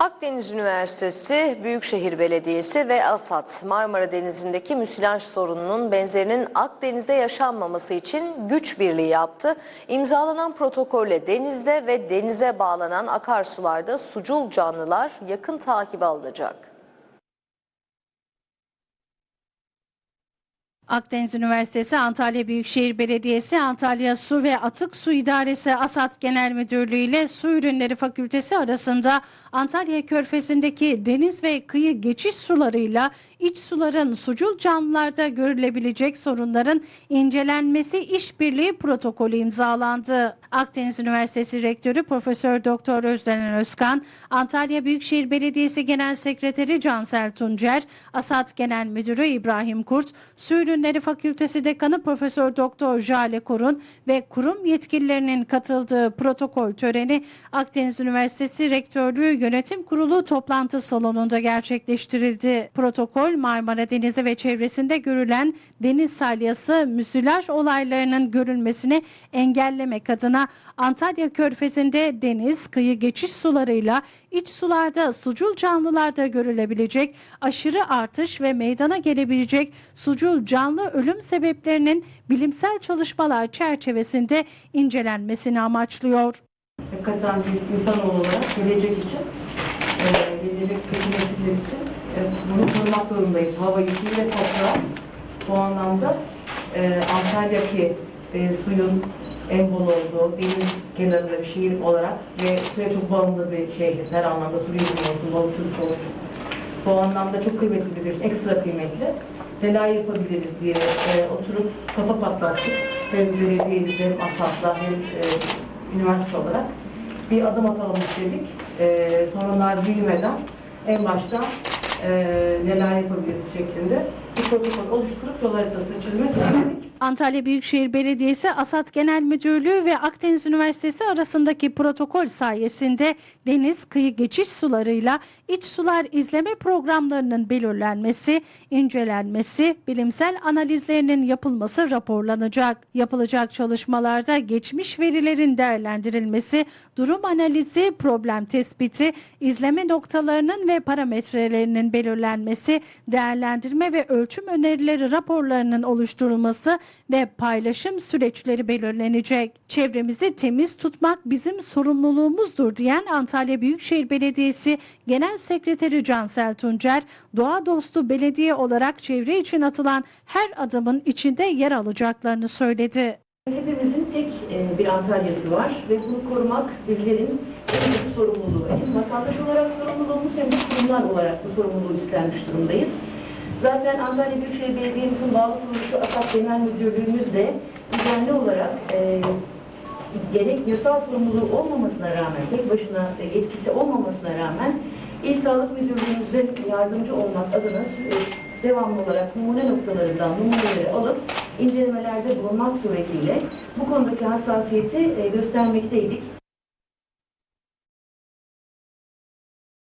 Akdeniz Üniversitesi, Büyükşehir Belediyesi ve ASAD Marmara Denizi'ndeki müsilaj sorununun benzerinin Akdeniz'de yaşanmaması için güç birliği yaptı. İmzalanan protokolle denizde ve denize bağlanan akarsularda sucul canlılar yakın takibe alınacak. Akdeniz Üniversitesi, Antalya Büyükşehir Belediyesi, Antalya Su ve Atık Su İdaresi ASAD Genel Müdürlüğü ile Su Ürünleri Fakültesi arasında Antalya Körfezi'ndeki deniz ve kıyı geçiş sularıyla iç suların sucul canlılarda görülebilecek sorunların incelenmesi işbirliği protokolü imzalandı. Akdeniz Üniversitesi Rektörü Profesör Doktor Özden Özkan, Antalya Büyükşehir Belediyesi Genel Sekreteri Cansel Tuncer, ASAD Genel Müdürü İbrahim Kurt, Su Ürünleri Fakültesi Dekanı Profesör Doktor Jale Korun ve kurum yetkililerinin katıldığı protokol töreni Akdeniz Üniversitesi Rektörlüğü Yönetim Kurulu toplantı salonunda gerçekleştirildi. Protokol Marmara Denizi ve çevresinde görülen deniz salyası müsilaj olaylarının görülmesini engellemek adına Antalya Körfezi'nde deniz, kıyı geçiş sularıyla iç sularda sucul canlılarda görülebilecek aşırı artış ve meydana gelebilecek sucul canlı ölüm sebeplerinin bilimsel çalışmalar çerçevesinde incelenmesini amaçlıyor. Hakikaten biz insanoğlu olarak gelecek için, e, gelecek kötü nesiller için e, bunu korumak zorundayız. Suyu ve toprağı bu anlamda e, Antalya'ki e, suyun en bol olduğu, deniz kenarında bir şehir olarak ve suya çok bağımlı bir şehriz. Her anlamda turizm olsun, balıkçılık olsun. Bu anlamda çok kıymetli bir, ekstra kıymetli. Neler yapabiliriz diye e, oturup kafa patlattık. Hem belediyemiz hem ASAD'la hem e, üniversite olarak bir adım atalım istedik. E, sorunlar büyümeden en baştan e, neler yapabiliriz şeklinde bir protokol oluşturup yol haritası çizmek istedik. Antalya Büyükşehir Belediyesi, ASAD Genel Müdürlüğü ve Akdeniz Üniversitesi arasındaki protokol sayesinde deniz kıyı geçiş sularıyla iç sular izleme programlarının belirlenmesi, incelenmesi, bilimsel analizlerinin yapılması raporlanacak. Yapılacak çalışmalarda geçmiş verilerin değerlendirilmesi, durum analizi, problem tespiti, izleme noktalarının ve parametrelerinin belirlenmesi, değerlendirme ve ölçüm önerileri raporlarının oluşturulması ve paylaşım süreçleri belirlenecek. Çevremizi temiz tutmak bizim sorumluluğumuzdur diyen Antalya Büyükşehir Belediyesi Genel Sekreteri Cansel Tuncer, doğa dostu belediye olarak çevre için atılan her adımın içinde yer alacaklarını söyledi. Hepimizin tek e, bir Antalya'sı var ve bunu korumak bizlerin en büyük sorumluluğu. Hem vatandaş olarak sorumluluğumuz hem de kurumlar olarak bu sorumluluğu üstlenmiş durumdayız. Zaten Antalya Büyükşehir Belediye'mizin bağlı kuruluşu ASAP Genel Müdürlüğümüz de düzenli olarak e, gerek yasal sorumluluğu olmamasına rağmen, tek başına e, yetkisi olmamasına rağmen İl Sağlık Müdürlüğümüze yardımcı olmak adına sü- devamlı olarak numune noktalarından numuneleri alıp incelemelerde bulunmak suretiyle bu konudaki hassasiyeti e, göstermekteydik.